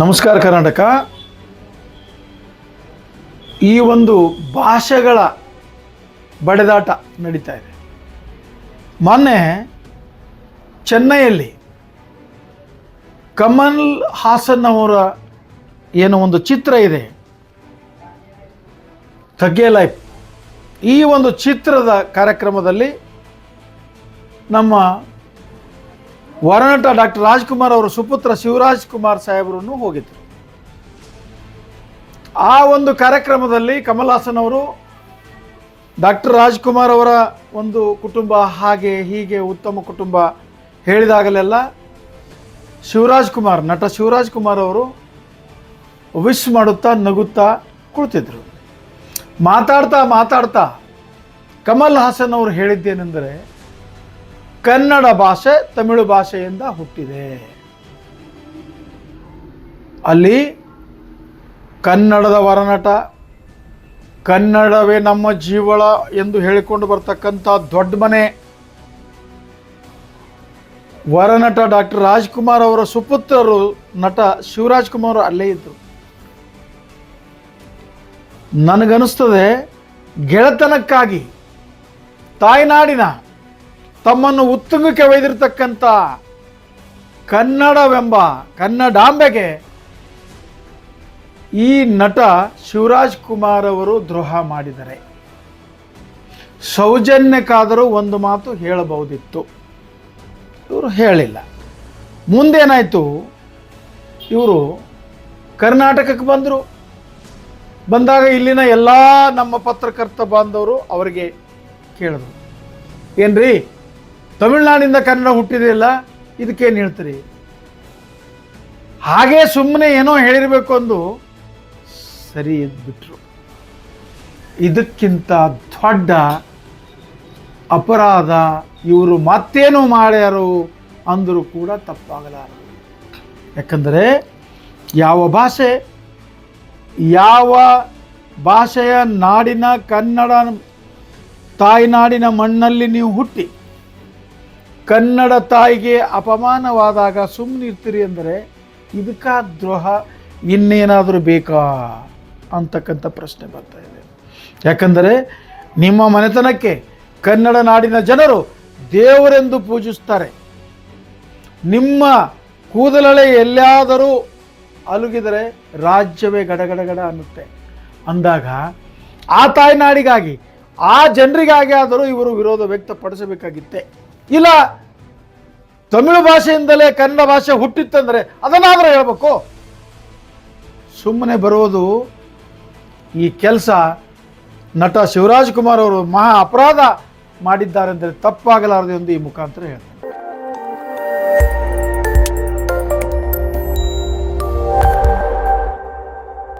ನಮಸ್ಕಾರ ಕರ್ನಾಟಕ. ಈ ಒಂದು ಭಾಷೆಗಳ ಬಡೆದಾಟ ನಡೀತಾ ಇದೆ. ಮೊನ್ನೆ ಚೆನ್ನೈಯಲ್ಲಿ ಕಮಲ್ ಹಾಸನ್ ಅವರ ಏನೋ ಒಂದು ಚಿತ್ರ ಇದೆ. ತಗ್ಗೆ ಲೈಫ್. ಈ ಒಂದು ಚಿತ್ರದ ಕಾರ್ಯಕ್ರಮದಲ್ಲಿ ನಮ್ಮ ವರನಟ ಡಾಕ್ಟರ್ ರಾಜ್ಕುಮಾರ್ ಅವರ ಸುಪುತ್ರ ಶಿವರಾಜ್ ಕುಮಾರ್ ಸಾಹೇಬರನ್ನು ಹೋಗಿದ್ದರು ಆ ಒಂದು ಕಾರ್ಯಕ್ರಮದಲ್ಲಿ ಕಮಲ್ ಹಾಸನ್ ಅವರು ಡಾಕ್ಟರ್ ರಾಜ್ಕುಮಾರ್ ಅವರ ಒಂದು ಕುಟುಂಬ ಹಾಗೆ ಹೀಗೆ ಉತ್ತಮ ಕುಟುಂಬ ಹೇಳಿದಾಗಲೆಲ್ಲ ಶಿವರಾಜ್ ಕುಮಾರ್, ನಟ ಶಿವರಾಜ್ ಕುಮಾರ್ ಅವರು ವಿಶ್ ಮಾಡುತ್ತಾ ನಗುತ್ತಾ ಕುಳಿತಿದ್ರು. ಮಾತಾಡ್ತಾ ಮಾತಾಡ್ತಾ ಕಮಲ್ ಹಾಸನ್ ಅವರು ಹೇಳಿದ್ದೇನೆಂದರೆ ಕನ್ನಡ ಭಾಷೆ ತಮಿಳು ಭಾಷೆಯಿಂದ ಹುಟ್ಟಿದೆ. ಅಲ್ಲಿ ಕನ್ನಡದ ವರನಟ, ಕನ್ನಡವೇ ನಮ್ಮ ಜೀವಳ ಎಂದು ಹೇಳಿಕೊಂಡು ಬರ್ತಕ್ಕಂಥ ದೊಡ್ಡ ಮನೆ. ವರನಟ ಡಾಕ್ಟರ್ ರಾಜ್ಕುಮಾರ್ ಅವರ ಸುಪುತ್ರರು ನಟ ಶಿವರಾಜ್ ಕುಮಾರ್ ಅಲ್ಲೇ ಇದ್ದರು ನನಗನ್ನಿಸ್ತದೆ ಗೆಳೆತನಕ್ಕಾಗಿ ತಾಯ್ನಾಡಿನ ತಮ್ಮನ್ನು ಉತ್ತುಂಗಕ್ಕೆ ಒಯ್ದಿರ್ತಕ್ಕಂಥ ಕನ್ನಡವೆಂಬ ಕನ್ನಡಾಂಬೆಗೆ ಈ ನಟ ಶಿವರಾಜ್ ಕುಮಾರ್ ಅವರು ದ್ರೋಹ ಮಾಡಿದರೆ. ಸೌಜನ್ಯಕ್ಕಾದರೂ ಒಂದು ಮಾತು ಹೇಳಬಹುದಿತ್ತು. ಇವರು ಹೇಳಿಲ್ಲ. ಮುಂದೇನಾಯಿತು? ಇವರು ಕರ್ನಾಟಕಕ್ಕೆ ಬಂದರು. ಬಂದಾಗ ಇಲ್ಲಿನ ಎಲ್ಲ ನಮ್ಮ ಪತ್ರಕರ್ತ ಬಾಂಧವರು ಅವರಿಗೆ ಕೇಳಿದ್ರು. ಏನ್ರಿ? ತಮಿಳ್ನಾಡಿಂದ ಕನ್ನಡ ಹುಟ್ಟಿದೆಯಲ್ಲ ಇದಕ್ಕೇನು ಹೇಳ್ತೀರಿ? ಹಾಗೆ ಸುಮ್ಮನೆ ಏನೋ ಹೇಳಿರಬೇಕು ಅಂದು ಸರಿ ಇದ್ಬಿಟ್ರು ಇದಕ್ಕಿಂತ ದೊಡ್ಡ ಅಪರಾಧ ಇವರು ಮತ್ತೇನು ಮಾಡ್ಯಾರು ಅಂದರೂ ಕೂಡ ತಪ್ಪಾಗಲಾರದು ಯಾಕಂದರೆ ಯಾವ ಭಾಷೆ, ಯಾವ ಭಾಷೆಯ ನಾಡಿನ ಕನ್ನಡ ತಾಯ್ನಾಡಿನ ಮಣ್ಣಲ್ಲಿ ನೀವು ಹುಟ್ಟಿ ಕನ್ನಡ ತಾಯಿಗೆ ಅಪಮಾನವಾದಾಗ ಸುಮ್ಮನಿರ್ತೀರಿ ಅಂದರೆ ಇದಕ್ಕ ದ್ರೋಹ ಇನ್ನೇನಾದರೂ ಬೇಕಾ ಅಂತಕ್ಕಂಥ ಪ್ರಶ್ನೆ ಬರ್ತಾ ಇದೆ. ಯಾಕಂದರೆ ನಿಮ್ಮ ಮನೆತನಕ್ಕೆ ಕನ್ನಡ ನಾಡಿನ ಜನರು ದೇವರೆಂದು ಪೂಜಿಸ್ತಾರೆ. ನಿಮ್ಮ ಕೂದಲಳೆ ಎಲ್ಲಾದರೂ ಅಲುಗಿದರೆ ರಾಜ್ಯವೇ ಗಡಗಡಗಡ ಅನ್ನುತ್ತೆ. ಅಂದಾಗ ಆ ತಾಯ್ನಾಡಿಗಾಗಿ ಆ ಜನರಿಗಾಗಿ ಆದರೂ ಇವರು ವಿರೋಧ ವ್ಯಕ್ತಪಡಿಸಬೇಕಾಗಿತ್ತೆ. ಇಲ್ಲ, ತಮಿಳು ಭಾಷೆಯಿಂದಲೇ ಕನ್ನಡ ಭಾಷೆ ಹುಟ್ಟಿತ್ತಂದರೆ ಅದನ್ನಾದರೂ ಹೇಳಬೇಕು. ಸುಮ್ಮನೆ ಬರೋದು ಈ ಕೆಲಸ ನಟ ಶಿವರಾಜ್ ಕುಮಾರ್ ಅವರು ಮಹಾ ಅಪರಾಧ ಮಾಡಿದ್ದಾರೆ ಅಂದರೆ ತಪ್ಪಾಗಲಾರದು ಎಂದು ಈ ಮುಖಾಂತರ ಹೇಳ್ತಾರೆ.